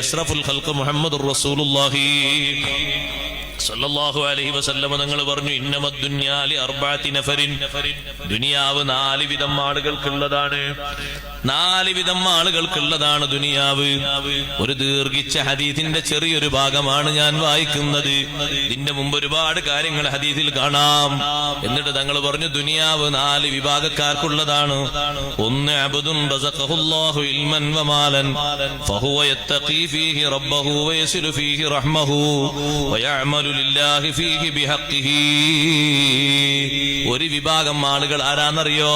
അഷ്റഫുൽ ഖൽഖ് മുഹമ്മദ് റസൂലുള്ളാഹി സല്ലല്ലാഹു അലൈഹി വസല്ലമ തങ്ങൾ പറഞ്ഞു ഇന്നമദ്ദുന്യാലി അർബഅത്തി നഫരിൻ ദുനിയാവ് നാല് വിധം ആളുകൾക്കുള്ളതാണ്. നാല് വിധം ആളുകൾക്കുള്ളതാണ് ദുനിയാവ്. ഒരു ദീർഘിച്ച ഹദീസിന്റെ ചെറിയൊരു ഭാഗമാണ് ഞാൻ വായിക്കുന്നത്. ഇതിന്റെ മുമ്പ് ഒരുപാട് കാര്യങ്ങൾ ഹദീസിൽ കാണാം. എന്നിട്ട് തങ്ങൾ പറഞ്ഞു ദുനിയാവ് നാല് വിഭാഗക്കാർക്കുള്ളതാണ്. ഒന്ന് അബുദുൻ റസഖഹുല്ലാഹു ഇൽമൻ വമാലൻ ഫഹുവ യത്തഖി ഫീഹി റബ്ബഹു വയസിലു ഫീഹി റഹ്മഹു വയഅമലു ഒരു വിഭാഗം ആളുകൾ ആരാന്നറിയോ?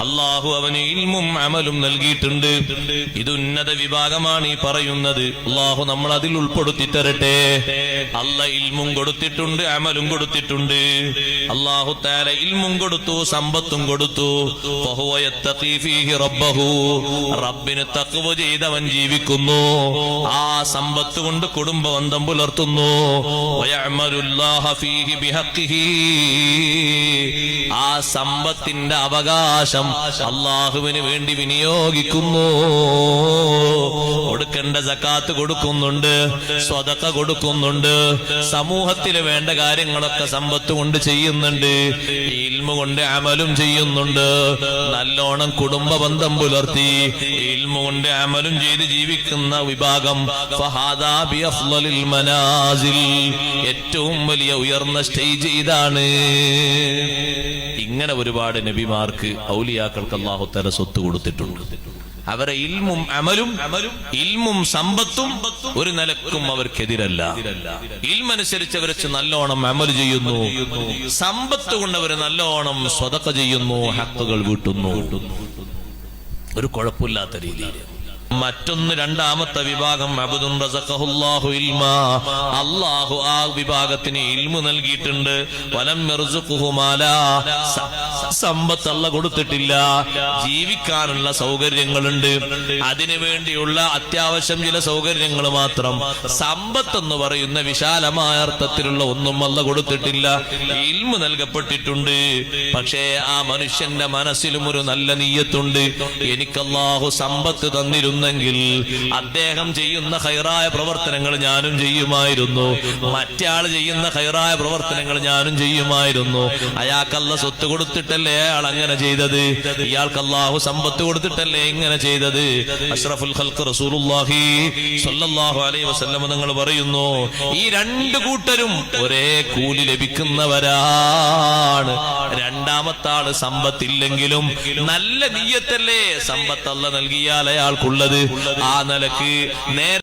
അള്ളാഹു അവന് ഇൽമും അമലും നൽകിയിട്ടുണ്ട്. ഇത് ഉന്നത വിഭാഗമാണ് ഈ പറയുന്നത്. അള്ളാഹു നമ്മൾ അതിൽ ഉൾപ്പെടുത്തി തരട്ടെ അല്ല ഇൽമും കൊടുത്തിട്ടുണ്ട് അമലും കൊടുത്തിട്ടുണ്ട്. അള്ളാഹു താല ഇൽമും കൊടുത്തു സമ്പത്തും കൊടുത്തു. റബ്ബിന് തഖ്വ ചെയ്തവൻ ജീവിക്കുന്നു. ആ സമ്പത്ത് കൊണ്ട് കുടുംബബന്ധം പുലർത്തുന്നു. ആ സമ്പത്തിന്റെ അവകാശം അള്ളാഹുവിന് വേണ്ടി വിനിയോഗിക്കുന്നു. കൊടുക്കേണ്ട ജക്കാത്ത് കൊടുക്കുന്നുണ്ട് സ്വതക്ക കൊടുക്കുന്നുണ്ട്. സമൂഹത്തിൽ വേണ്ട കാര്യങ്ങളൊക്കെ സമ്പത്ത് കൊണ്ട് ചെയ്യുന്നുണ്ട്. ഇൽമ കൊണ്ട് അമലും ചെയ്യുന്നുണ്ട്. നല്ലോണം കുടുംബ ബന്ധം പുലർത്തി ഇൽമ കൊണ്ട് അമലും ചെയ്ത് ജീവിക്കുന്ന വിഭാഗം. മനാസിൽ. ഏറ്റവും വലിയ ഉയർന്ന സ്റ്റേജ് ഇതാണ്. ഇങ്ങനെ ഒരുപാട് നബിമാർക്ക് ഔലിയാക്കൾക്ക് അള്ളാഹുത്തര സ്വത്ത് കൊടുത്തിട്ടുണ്ട്. അവരെ ഇൽമും അമലും ഇൽമും സമ്പത്തും ഒരു നിലക്കും അവർക്കെതിരല്ല. ഇൽമനുസരിച്ച് അവർ നല്ലോണം അമൽ ചെയ്യുന്നു. സമ്പത്ത് കൊണ്ട് അവർ നല്ലോണം സ്വതക്ക ചെയ്യുന്നു. ഹക്കുകൾ വീട്ടുന്നു. ഒരു കുഴപ്പമില്ലാത്ത രീതിയിൽ. മറ്റൊന്ന് രണ്ടാമത്തെ വിഭാഗം അബുദുൻ റസഖഹുല്ലാഹു ഇൽമ. അല്ലാഹു ആ വിഭാഗത്തിന് ഇൽമു നൽകിയിട്ടുണ്ട്. വലം യർസുഖുഹു മാല. സമ്പത്ത് അല്ല കൊടുത്തിട്ടില്ല. ജീവിക്കാനുള്ള സൗകര്യങ്ങളുണ്ട്. അതിനു വേണ്ടിയുള്ള അത്യാവശ്യം ചില സൗകര്യങ്ങൾ മാത്രം. സമ്പത്ത് എന്ന് പറയുന്ന വിശാലമായ അർത്ഥത്തിലുള്ള ഒന്നും അല്ല കൊടുത്തിട്ടില്ല. ഇൽമു നൽകപ്പെട്ടിട്ടുണ്ട്. പക്ഷേ ആ മനുഷ്യന്റെ മനസ്സിലും ഒരു നല്ല നീയത്തുണ്ട്. എനിക്കല്ലാഹു സമ്പത്ത് തന്നിരുന്നെങ്കിൽ അദ്ദേഹം ചെയ്യുന്ന ഹൈറായ പ്രവർത്തനങ്ങൾ ഞാനും ചെയ്യുമായിരുന്നു. മറ്റയാൾ ചെയ്യുന്ന ഹൈറായ പ്രവർത്തനങ്ങൾ ഞാനും ചെയ്യുമായിരുന്നു. അയാൾക്കല്ല സ്വത്ത് കൊടുത്തിട്ടല്ലേ അയാൾ അങ്ങനെ ചെയ്തത്? ഇയാൾക്ക് സമ്പത്ത് കൊടുത്തിട്ടല്ലേ ഇങ്ങനെ ചെയ്തത്? അഷ്റഫുൽ അലൈഹി വസല്ലം നിങ്ങൾ പറയുന്നു ഈ രണ്ട് കൂട്ടരും ഒരേ കൂലി ലഭിക്കുന്നവരാണ്. രണ്ടാമത്തെ ആൾ സമ്പത്തില്ലെങ്കിലും നല്ല നീയത്തല്ലേ? സമ്പത്തല്ല നൽകിയാൽ അയാൾക്കുള്ളത്. ആ നിലയ്ക്ക് നേരെ